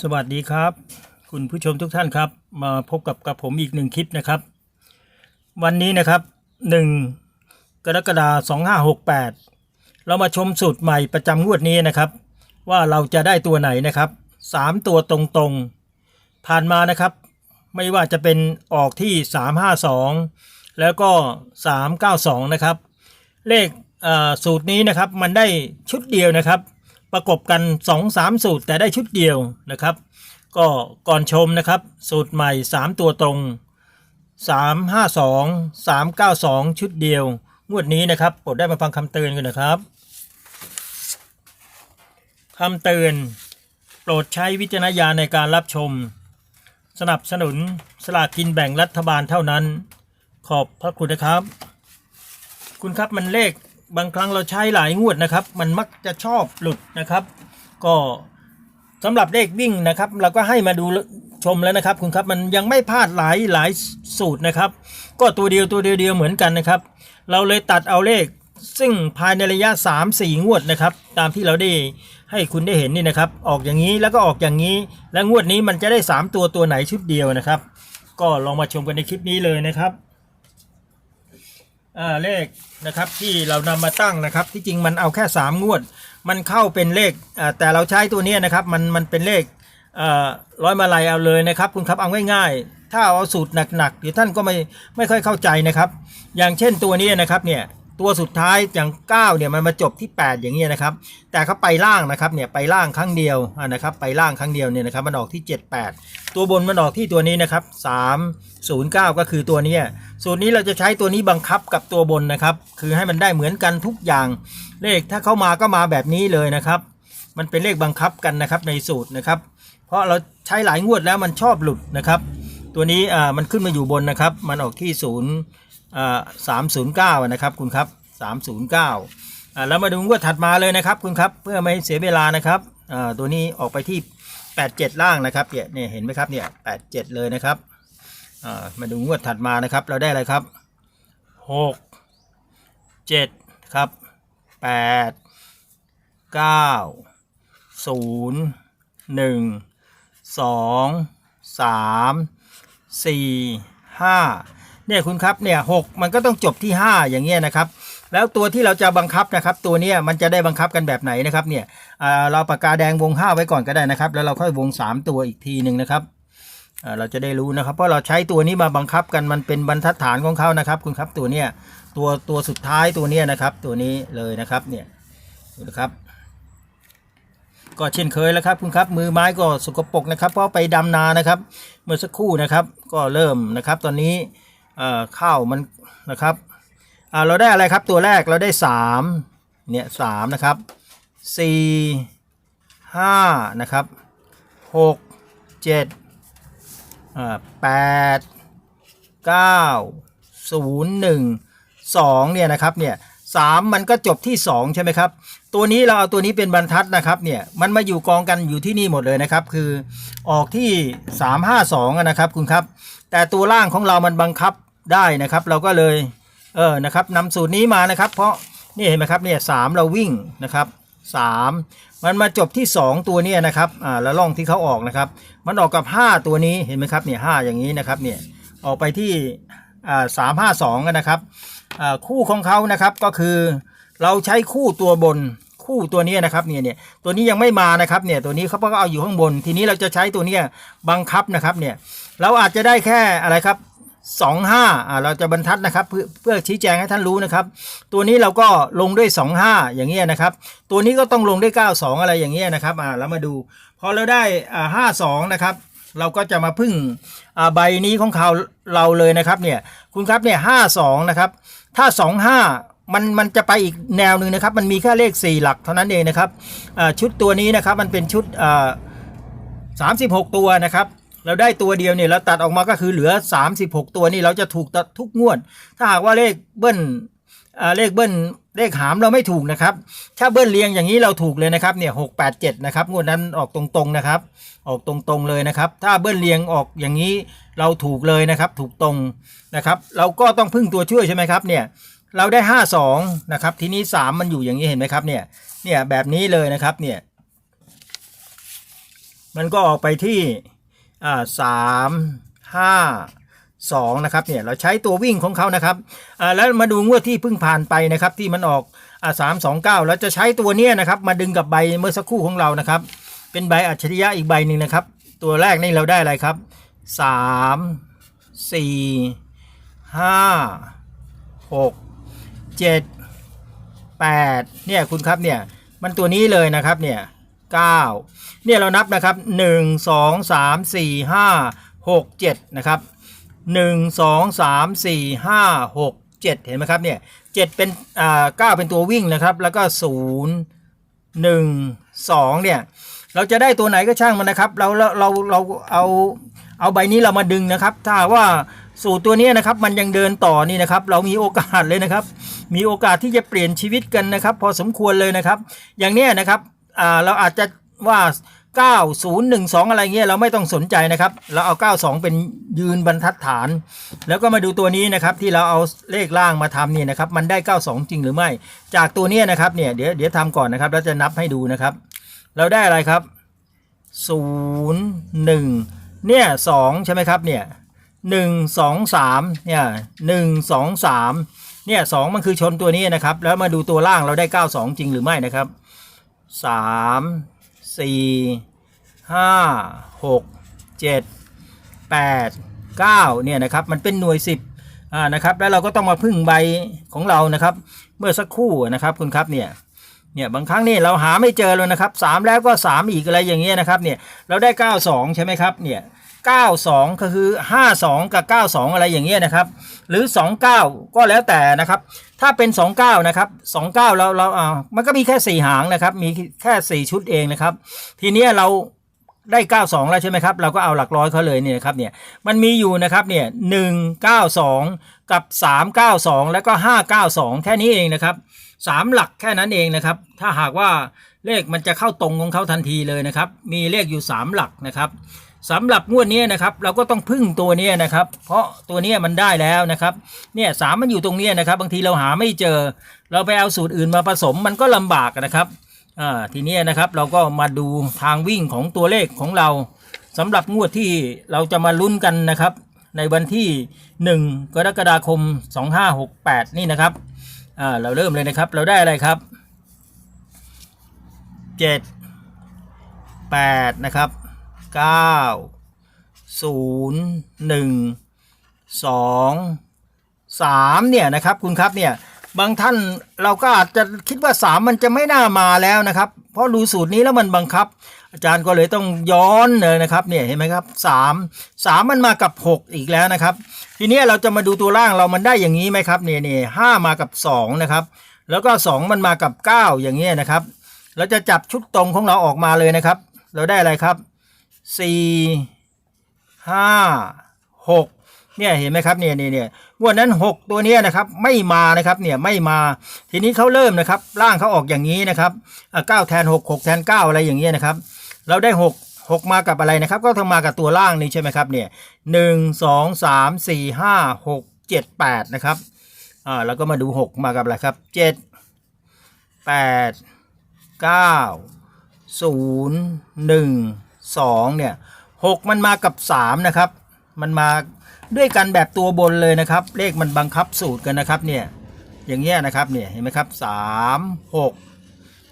สวัสดีครับ คุณผู้ชมทุกท่านครับ มาพบกับกับผมอีกหนึ่งคลิปนะครับ วันนี้นะครับหนึ่งกรกฎาคม2568 เรามาชมสูตรใหม่ประจำงวดนี้นะครับ ว่าเราจะได้ตัวไหนนะครับสามตัวตรงๆ ผ่านมานะครับ ไม่ว่าจะเป็นออกที่ 352 แล้วก็ 392 นะครับ เลขอ่อสูตรนี้นะครับมันได้ชุดเดียวนะครับ ประกบกัน 2 3 สูตรแต่ได้ชุดเดียวนะครับ ก็ก่อนชมนะครับ สูตรใหม่ 3 ตัวตรง 352 392 ชุดเดียว งวดนี้นะครับโปรดได้มาฟังคำเตือนกันนะครับคำเตือนโปรดใช้วิจารณญาณในการรับชม สนับสนุนสลากกินแบ่งรัฐบาลเท่านั้น ขอบพระคุณนะครับ คุณครับมันเลข บางครั้งเราใช้หลายงวดนะครับ มันมักจะชอบหลุดนะครับ ก็สำหรับเลขวิ่งนะครับ เราก็ให้มาดูชมแล้วนะครับ คุณครับมันยังไม่พลาดหลายหลายสูตรนะครับ ก็ตัวเดียวตัวเดียวเดียวเหมือนกันนะครับ เราเลยตัดเอาเลขซึ่งภายในระยะ 3 4 งวดนะครับ ตามที่เราได้ให้คุณได้เห็นนี่นะครับ ออกอย่างนี้แล้วก็ออกอย่างนี้ และงวดนี้มันจะได้ 3 ตัวตัวไหนชุดเดียวนะครับ ก็ลองมาชมกันในคลิปนี้เลยนะครับ เลขนะครับที่เรานำมาตั้งนะครับ ที่จริงมันเอาแค่ 3 งวด มันเข้าเป็นเลขแต่เราใช้ตัวนี้นะครับมันมันเป็นเลขร้อยมาลัยเอาเลยนะครับ คุณครับเอาง่ายๆ ถ้าเอาสูตรหนักๆหรือท่านก็ไม่ไม่ค่อยเข้าใจนะครับ อย่างเช่นตัวนี้นะครับเนี่ย ตัวสุดท้ายอย่าง9เนี่ยมันมาจบที่ 8 อย่างเงี้ยนะครับ แต่เขาไปล่างนะครับเนี่ยไปล่างครั้งเดียวนะครับไปล่างครั้งเดียวเนี่ยนะครับมันออกที่ 78 ตัวบนมันออกที่ตัวนี้นะครับ309 ก็คือตัวนี้สูตรนี้เราจะใช้ตัวนี้บังคับกับตัวบนนะครับ คือให้มันได้เหมือนกันทุกอย่าง เลขถ้าเข้ามาก็มาแบบนี้เลยนะครับ มันเป็นเลขบังคับกันนะครับในสูตรนะครับ เพราะเราใช้หลายงวดแล้วมันชอบหลุดนะครับ ตัวนี้อ่ามันขึ้นมาอยู่บนนะครับ มันออกที่ศูนย์ สามศูนย์เก้านะครับคุณครับสามศูนย์เก้าแล้วมาดูงวดถัดมาเลยนะครับคุณครับเพื่อไม่ให้เสียเวลานะครับตัวนี้ออกไปที่แปดเจ็ดล่างนะครับเนี่ยเห็นไหมครับเนี่ยแปดเจ็ดเลยนะครับมาดูงวดถัดมานะครับเราได้อะไรครับหกเจ็ดครับแปดเก้าศูนย์หนึ่งสองสามสี่ห้า เนี่ยคุณครับเนี่ยหกมันก็ต้องจบที่ห้าอย่างเงี้ยนะครับ แล้วตัวที่เราจะบังคับนะครับ ตัวเนี้ยมันจะได้บังคับกันแบบไหนนะครับเนี่ยเราปากกาแดงวงห้าไว้ก่อนก็ได้นะครับ แล้วเราค่อยวงสามตัวอีกทีหนึ่งนะครับเราจะได้รู้นะครับ เพราะเราใช้ตัวนี้มาบังคับกันมันเป็นบรรทัดฐานของเขานะครับ คุณครับตัวเนี้ยตัวตัวสุดท้ายตัวเนี้ยนะครับ ตัวนี้เลยนะครับเนี่ยดูนะครับก็เช่นเคยแล้วครับคุณครับมือไม้ก็สกปรกนะครับ เพราะไปดำนานะครับ เมื่อสักครู่นะครับ ก็เริ่มนะครับ ตอนนี้ ข้าวมันนะครับอ่าเราได้อะไรครับตัวแรกเราได้สามเนี่ยสามนะครับสี่ห้านะครับหกเจ็ดอ่าแปดเก้าศูนย์หนึ่งสองเนี่ยนะครับเนี่ยสามมันก็จบที่สองใช่ไหมครับ ตัวนี้เราเอาตัวนี้เป็นบรรทัดนะครับเนี่ยมันมาอยู่กองกันอยู่ที่นี่หมดเลยนะครับ คือออกที่ 352อะนะครับคุณครับ แต่ตัวล่างของเรามันบังคับ ได้นะครับ เราก็เลยเออนะครับนำสูตรนี้มานะครับ เพราะนี่เห็นไหมครับเนี่ยสามเราวิ่งนะครับสามมันมาจบที่ 2 ตัวเนี้นะครับอ่าแล้วล่องที่เขาออกนะครับ มันออกกับ 5 ตัวนี้เห็นไหมครับเนี่ยห้าอย่างนี้นะครับเนี่ยออกไปที่อ่าสามห้าสองนะครับอ่าคู่ของเขานะครับก็คือ เราใช้คู่ตัวบนคู่ตัวนี้นะครับเนี่ยเนี่ยตัวนี้ยังไม่มานะครับเนี่ยตัวนี้เขาก็เอาอยู่ข้างบน ทีนี้เราจะใช้ตัวเนี้ยบังคับนะครับเนี่ยเราอาจจะได้แค่อะไรครับ สองห้าอ่าเราจะบรรทัดนะครับเพื่อเพื่อชี้แจงให้ท่านรู้นะครับ ตัวนี้เราก็ลงด้วยสองห้าอย่างเงี้ยนะครับ ตัวนี้ก็ต้องลงด้วยเก้าสองอะไรอย่างเงี้ยนะครับอ่าแล้วมาดู พอเราได้อ่าห้าสองนะครับ เราก็จะมาพึ่งอ่าใบนี้ของเขาเราเลยนะครับเนี่ยคุณครับเนี่ยห้าสองนะครับ ถ้าสองห้ามันมันจะไปอีกแนวหนึ่งนะครับ มันมีแค่เลข 4 หลักเท่านั้นเองนะครับอ่าชุดตัวนี้นะครับมันเป็นชุดอ่าสามสิบหกตัวนะครับ เราได้ตัวเดียวเนี่ยเราตัดออกมาก็คือเหลือ 36 ตัวนี่เราจะถูกตัดทุกงวด ถ้าหากว่าเลขเบิ้ลเลขเบิ้ลเลขหามเราไม่ถูกนะครับ ถ้าเบิ้ลเรียงอย่างนี้เราถูกเลยนะครับเนี่ยหกแปดเจ็ดนะครับงวดนั้นออกตรงๆนะครับ ออกตรงๆเลยนะครับ ถ้าเบิ้ลเรียงออกอย่างนี้เราถูกเลยนะครับ ถูกตรงนะครับ เราก็ต้องพึ่งตัวช่วยใช่ไหมครับเนี่ยเราได้ห้าสองนะครับ ทีนี้สามมันอยู่อย่างนี้เห็นไหมครับเนี่ยเนี่ยแบบนี้เลยนะครับเนี่ยมันก็ออกไปที่ สามห้าสองนะครับเนี่ยเราใช้ตัววิ่งของเขานะครับอ่าแล้วมาดูงวดที่เพิ่งผ่านไปนะครับที่มันออกอ่าสามสองเก้าแล้วจะใช้ตัวเนี้ยนะครับมาดึงกับใบเมื่อสักครู่ของเรานะครับ เป็นใบอัจฉริยะอีกใบหนึ่งนะครับ ตัวแรกนี่เราได้อะไรครับสามสี่ห้าหกเจ็ดแปดเนี่ยคุณครับเนี่ยมันตัวนี้เลยนะครับเนี่ยเก้า เนี่ยเรานับนะครับหนึ่งสองสามสี่ห้าหกเจ็ดนะครับหนึ่งสองสามสี่ห้าหกเจ็ดเห็นไหมครับเนี่ยเจ็ดเป็นอ่าเก้าเป็นตัววิ่งนะครับ แล้วก็ศูนย์หนึ่งสองเนี่ย เราจะได้ตัวไหนก็ช่างมันนะครับเราเราเราเราเอาเอาใบนี้เรามาดึงนะครับ ถ้าว่าสูตรตัวนี้นะครับมันยังเดินต่อนี่นะครับ เรามีโอกาสเลยนะครับ มีโอกาสที่จะเปลี่ยนชีวิตกันนะครับ พอสมควรเลยนะครับ อย่างนี้นะครับอ่าเราอาจจะ ว่า 9012 อะไรเงี้ยเราไม่ต้องสนใจนะครับ เราเอา 92 เป็นยืนบรรทัดฐาน แล้วก็มาดูตัวนี้นะครับที่เราเอาเลขล่างมาทำเนี่ยนะครับมันได้ 92 จริงหรือไม่ จากตัวนี้นะครับเนี่ยเดี๋ยวเดี๋ยวทำก่อนนะครับแล้วจะนับให้ดูนะครับ เราได้อะไรครับศูนย์หนึ่งเนี่ยสองใช่ไหมครับเนี่ยหนึ่งสองสามเนี่ยหนึ่งสองสามเนี่ยสองมันคือชนตัวนี้นะครับ แล้วมาดูตัวล่างเราได้เก้าสองจริงหรือไม่นะครับสาม สี่ห้าหกเจ็ดแปดเก้าเนี่ยนะครับมันเป็นหน่วยสิบอ่านะครับแล้วเราก็ต้องมาพึ่งใบของเรานะครับ เมื่อสักครู่นะครับคุณครับเนี่ยเนี่ยบางครั้งนี่เราหาไม่เจอเลยนะครับสามแล้วก็สามอีกอะไรอย่างเงี้ยนะครับเนี่ยเราได้เก้าสองใช่ไหมครับเนี่ยเก้าสองก็คือห้าสองกับเก้าสองอะไรอย่างเงี้ยนะครับ หรือสองเก้าก็แล้วแต่นะครับ ถ้าเป็นสองเก้านะครับสองเราเราอ่ามันก็มีแค่สี่หางนะครับ มีแค่สี่ชุดเองนะครับ ทีนี้เราได้ 92 แล้วใช่ไหมครับ เราก็เอาหลักร้อยเขาเลยเนี่ยนะครับเนี่ย มันมีอยู่นะครับเนี่ย 192 กับ 392 แล้วก็ 592 แค่นี้เองนะครับสามหลักแค่นั้นเองนะครับ ถ้าหากว่าเลขมันจะเข้าตรงของเขาทันทีเลยนะครับ มีเลขอยู่ 3 หลักนะครับ สำหรับงวดนี้นะครับเราก็ต้องพึ่งตัวนี้นะครับ เพราะตัวนี้มันได้แล้วนะครับเนี่ยสามมันอยู่ตรงนี้นะครับ บางทีเราหาไม่เจอ เราไปเอาสูตรอื่นมาผสมมันก็ลำบากนะครับอ่าทีนี้นะครับเราก็มาดูทางวิ่งของตัวเลขของเราสำหรับงวดที่เราจะมาลุ้นกันนะครับ ในวันที่ 1 กรกฎาคม 2568 นี่นะครับอ่าเราเริ่มเลยนะครับเราได้อะไรครับ 7 8 นะครับ 9 0 1 2 3เนี่ยนะครับคุณครับเนี่ยบางท่านเราก็อาจจะคิดว่า3มันจะไม่น่ามาแล้วนะครับ เพราะดูสูตรนี้แล้วมันบังคับ อาจารย์ก็เลยต้องย้อนเลยนะครับเนี่ยเห็นไหมครับ3 3มันมากับ6อีกแล้วนะครับ ทีนี้เราจะมาดูตัวล่างเรามันได้อย่างนี้ไหมครับเนี่ยเนี่ยห้ามากับ2นะครับแล้วก็2มันมากับ9อย่างเงี้ยนะครับ เราจะจับชุดตรงของเราออกมาเลยนะครับ เราได้อะไรครับ 4 5 6เนี่ยเห็นไหมครับเนี่ยเนี่ยเนี่ยงวดนั้น 6 ตัวเนี้ยนะครับไม่มานะครับเนี่ยไม่มาทีนี้เขาเริ่มนะครับร่างเขาออกอย่างนี้นะครับอะ9แทน 6 6 แทน 9 อะไรอย่างเงี้ยนะครับ เราได้ 6 6 มากับอะไรนะครับ ก็ทำมากับตัวล่างนี้ใช่ไหมครับเนี่ยหนึ่งสองสามสี่ห้าหกเจ็ดแปดนะครับอ่าแล้วก็มาดู 6 มากับอะไรครับเจ็ดแปดเก้าศูนย์หนึ่ง สองเนี่ยหกมันมากับสามนะครับ มันมาด้วยกันแบบตัวบนเลยนะครับ เลขมันบังคับสูตรกันนะครับเนี่ยอย่างเงี้ยนะครับเนี่ยเห็นไหมครับสามหก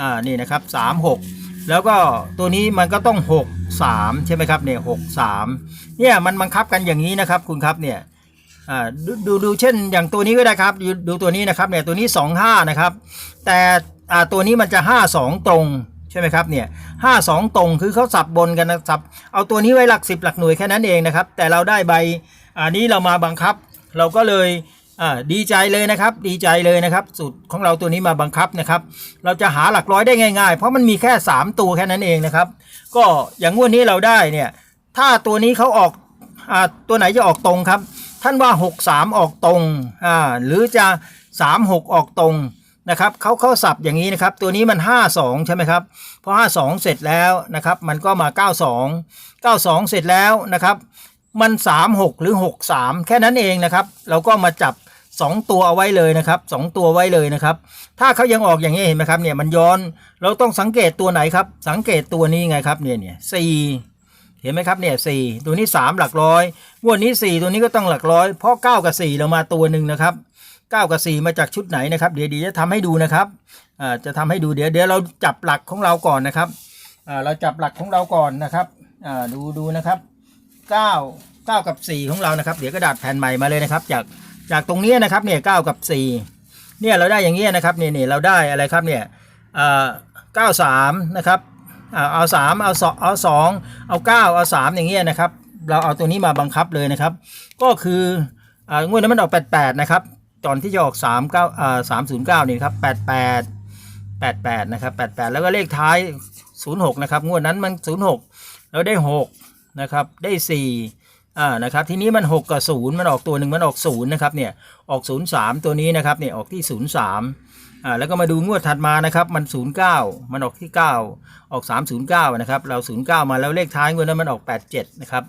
อ่านี่นะครับสามหกแล้วก็ตัวนี้มันก็ต้องหกสามใช่ไหมครับเนี่ยหกสามเนี่ยมันบังคับกันอย่างนี้นะครับคุณครับเนี่ยดูดูดูเช่นอย่างตัวนี้ก็ได้ครับ ดูดูตัวนี้นะครับเนี่ยตัวนี้สองห้านะครับ แต่อ่าตัวนี้มันจะห้าสองตรง ใช่ไหมครับเนี่ยห้าสองตรงคือเขาสับบนกันนะสับเอาตัวนี้ไว้หลักสิบหลักหน่วยแค่นั้นเองนะครับ แต่เราได้ใบอันนี้เรามาบังคับ เราก็เลยดีใจเลยนะครับ ดีใจเลยนะครับ สูตรของเราตัวนี้มาบังคับนะครับ เราจะหาหลักร้อยได้ง่าย ๆ เพราะมันมีแค่ 3 ตัวแค่นั้นเองนะครับ ก็อย่างงวดนี้เราได้เนี่ย ถ้าตัวนี้เขาออกอตัวไหนจะออกตรงครับ ท่านว่า 6 3 ออกตรงหรือจะ 3 6 ออกตรง นะครับเขาเข้าสับอย่างนี้นะครับ ตัวนี้มัน 5 2 ใช่ไหมครับพอ5 2 เสร็จแล้วนะครับ มันก็มา 9 2 9 2 เสร็จแล้วนะครับ มัน 3 6 หรือ 6 3 แค่นั้นเองนะครับ เราก็มาจับสองตัวเอาไว้เลยนะครับสองตัวไว้เลยนะครับ ถ้าเขายังออกอย่างนี้เห็นไหมครับเนี่ยมันย้อนเราต้องสังเกตตัวไหนครับ สังเกตตัวนี้ไงครับเนี่ยเนี่ยสี่เห็นไหมครับเนี่ยสี่ตัวนี้สามหลักร้อยงวดนี้สี่ตัวนี้ก็ต้องหลักร้อยเพราะเก้ากับสี่เรามาตัวหนึ่งนะครับ เก้ากับสี่มาจากชุดไหนนะครับเดี๋ยวดีจะทำให้ดูนะครับจะทำให้ดูเดี๋ยวเดี๋ยวเราจับหลักของเราก่อนนะครับเราจับหลักของเราก่อนนะครับดูดูนะครับเก้าเก้ากับสี่ของเรานะครับ เดี๋ยวกระดาษแผ่นใหม่มาเลยนะครับ จากจากตรงนี้นะครับเนี่ยเก้ากับสี่เนี่ยเราได้อย่างเงี้ยนะครับเนี่ยเนี่ยเราได้อะไรครับเนี่ยเก้าสามนะครับเอาสามเอาสองเอาสองเอาเก้าเอาสามอย่างเงี้ยนะครับ เราเอาตัวนี้มาบังคับเลยนะครับ ก็คืองวดนั้นมันออกแปดแปดนะครับ ตอนที่จะออกสามเก้าอ่าสามศูนย์เก้านี่ครับแปดแปดแปดแปดนะครับแปดแปดแล้วก็เลขท้ายศูนย์หกนะครับงวดนั้นมันศูนย์หกเราได้หกนะครับได้สี่อ่านะครับทีนี้มันหกกับศูนย์มันออกตัวหนึ่งมันออกศูนย์นะครับเนี่ยออก 03 ตัวนี้นะครับเนี่ยออกที่ 03อ่าแล้วก็มาดูงวดถัดมานะครับมัน 09 มันออกที่ 9 ออก 309นะครับเรา 09 มาแล้วเลขท้ายงวดนั้นมันออก 87นะครับ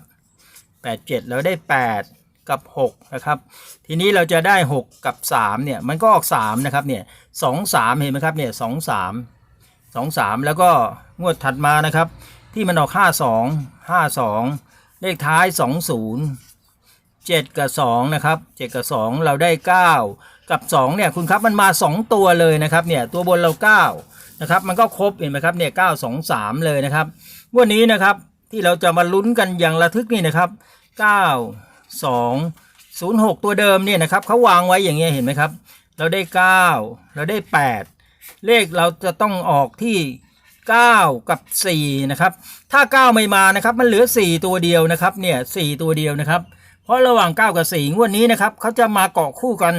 87 แล้วได้ 8 กับ 6 นะครับ ทีนี้เราจะได้ 6 กับ 3 เนี่ย มันก็ออก 3 นะครับ เนี่ย2 3เห็นไหมครับ เนี่ย2 3 2 3แล้วก็งวดถัดมานะครับ ที่มันออก 52 52 เลขท้าย 20เจ็ดกับสองนะครับเจ็ดกับสองเราได้เก้ากับสองเนี่ยคุณครับมันมาสองตัวเลยนะครับเนี่ยตัวบนเราเก้านะครับ มันก็ครบเห็นไหมครับเนี่ยเก้าสองสามเลยนะครับงวันนี้นะครับที่เราจะมาลุ้นกันอย่างระทึกนี่นะครับเก้าสองศูนย์หกตัวเดิมเนี่ยนะครับเขาวางไว้อย่างเงี้ยเห็นไหมครับ เราได้เก้าเราได้แปดเลขเราจะต้องออกที่ 9 กับ 4 นะครับ ถ้า 9 ไม่มานะครับมันเหลือ 4 ตัวเดียวนะครับเนี่ย4ตัวเดียวนะครับ เพราะระหว่าง 9 กับ4งวดนี้นะครับเขาจะมาเกาะคู่กัน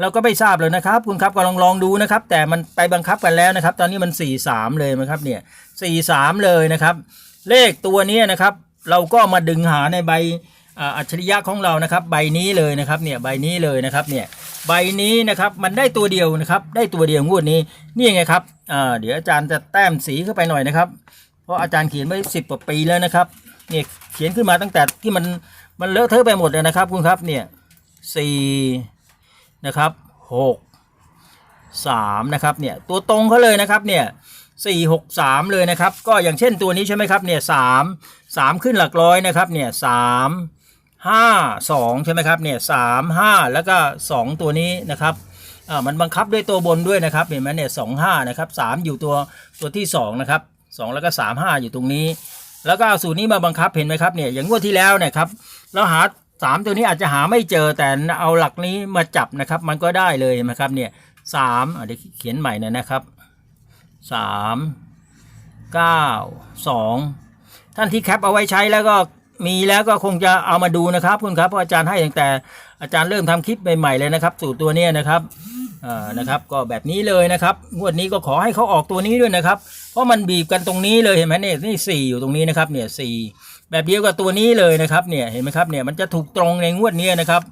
เราก็ไม่ทราบเลยนะครับ คุณครับก็ลองลองดูนะครับ แต่มันไปบังคับกันแล้วนะครับ ตอนนี้มัน 4 3 เลยนะครับเนี่ย4 3 เลยนะครับ เลขตัวนี้นะครับ เราก็มาดึงหาในใบ อ่าอัจฉริยะของเรานะครับ ใบนี้เลยนะครับเนี่ยใบนี้เลยนะครับเนี่ยใบนี้นะครับมันได้ตัวเดียวนะครับ ได้ตัวเดียวงวดนี้นี่ไงครับอ่าเดี๋ยวอาจารย์จะแต้มสีเข้าไปหน่อยนะครับ เพราะอาจารย์เขียนไว้สิบกว่าปีแล้วนะครับเนี่ยเขียนขึ้นมาตั้งแต่ที่มันมันเลอะเทอะไปหมดเลยนะครับคุณครับเนี่ยสี่นะครับหกสามนะครับเนี่ยตัวตรงเขาเลยนะครับเนี่ยสี่หกสามเลยนะครับ ก็อย่างเช่นตัวนี้ใช่ไหมครับเนี่ยสามสามขึ้นหลักร้อยนะครับเนี่ยสาม ห้าสองใช่ไหมครับเนี่ยสามห้าแล้วก็สองตัวนี้นะครับอ่ามันบังคับด้วยตัวบนด้วยนะครับเห็นไหมเนี่ยสองห้านะครับสามอยู่ตัวตัวที่สองนะครับสองแล้วก็สามห้าอยู่ตรงนี้ แล้วก็เอาสูตรนี้มาบังคับเห็นไหมครับเนี่ยอย่างงวดที่แล้วเนี่ยครับเราหาสามตัวนี้อาจจะหาไม่เจอแต่เอาหลักนี้มาจับนะครับ มันก็ได้เลยเห็นไหมครับเนี่ยสามอะเดี๋ยวเขียนใหม่หน่อยนะครับสามเก้าสองท่านที่แคปเอาไว้ใช้แล้วก็ มีแล้วก็คงจะเอามาดูนะครับคุณครับเพราะอาจารย์ให้ตั้งแต่อาจารย์เริ่มทำคลิปใหม่ๆเลยนะครับ สูตรตัวนี้นะครับอ่านะครับ ก็แบบนี้เลยนะครับงวดนี้ก็ขอให้เขาออกตัวนี้ด้วยนะครับ เพราะมันบีบกันตรงนี้เลยเห็นไหมเนี่ยนี่สี่อยู่ตรงนี้นะครับเนี่ยสี่แบบเดียวกับตัวนี้เลยนะครับเนี่ยเห็นไหมครับเนี่ยมันจะถูกตรงในงวดนี้นะครับ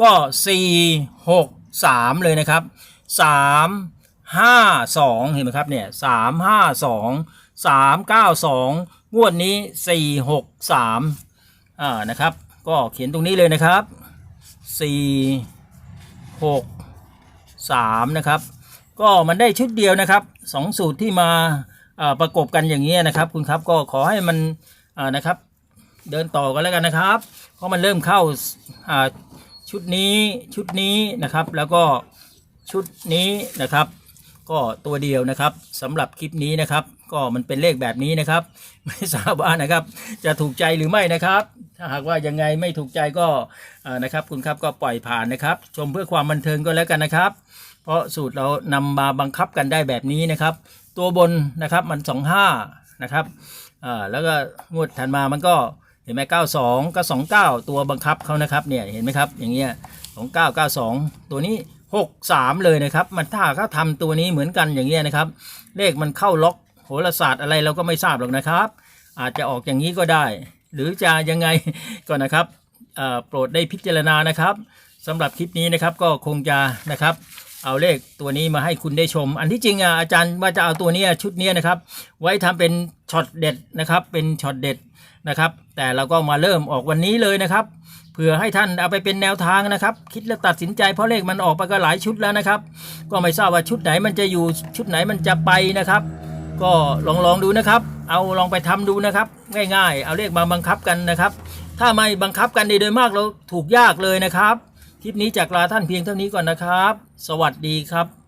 ก็สี่หกสามเลยนะครับสามห้าสองเห็นไหมครับเนี่ยสามห้าสองสามเก้าสอง งวดนี้สี่หกสามอ่านะครับ ก็เขียนตรงนี้เลยนะครับสี่หกสามนะครับ ก็มันได้ชุดเดียวนะครับสองสูตรที่มาประกบกันอย่างนี้นะครับ คุณครับก็ขอให้มันนะครับ เดินต่อกันแล้วกันนะครับ เพราะมันเริ่มเข้าชุดนี้ชุดนี้นะครับ แล้วก็ชุดนี้นะครับ ก็ตัวเดียวนะครับสำหรับคลิปนี้นะครับ ก็มันเป็นเลขแบบนี้นะครับ ไม่ทราบว่านะครับ จะถูกใจหรือไม่นะครับ ถ้าหากว่ายังไงไม่ถูกใจก็นะครับคุณครับก็ปล่อยผ่านนะครับ ชมเพื่อความบันเทิงก็แล้วกันนะครับ เพราะสูตรเรานำมาบังคับกันได้แบบนี้นะครับ ตัวบนนะครับมัน 25 นะครับแล้วก็งวดถัดมามันก็เห็นไหม92ก็29ตัวบังคับเขานะครับเนี่ยเห็นไหมครับอย่างเงี้ย29 92ตัวนี้ 63 เลยนะครับ มันถ้าเขาทำตัวนี้เหมือนกันอย่างเงี้ยนะครับ เลขมันเข้าล็อกโหราศาสตร์อะไรเราก็ไม่ทราบหรอกนะครับ อาจจะออกอย่างนี้ก็ได้ หรือจะยังไงก็นะครับโปรดได้พิจารณานะครับสำหรับคลิปนี้นะครับก็คงจะนะครับเอาเลขตัวนี้มาให้คุณได้ชม อันที่จริงอะอาจารย์ว่าจะเอาตัวนี้ชุดนี้นะครับ ไว้ทำเป็นช็อตเด็ดนะครับ เป็นช็อตเด็ดนะครับ แต่เราก็มาเริ่มออกวันนี้เลยนะครับ เพื่อให้ท่านเอาไปเป็นแนวทางนะครับ คิดและตัดสินใจเพราะเลขมันออกไปก็หลายชุดแล้วนะครับ ก็ไม่ทราบว่าชุดไหนมันจะอยู่ชุดไหนมันจะไปนะครับ ก็ลองลองดูนะครับ เอาลองไปทำดูนะครับ ง่ายๆ เอาเลขมาบังคับกันนะครับ ถ้าไม่บังคับกันดีโดยมากเราถูกยากเลยนะครับคลิปนี้จากลาท่านเพียงเท่านี้ก่อนนะครับ สวัสดีครับ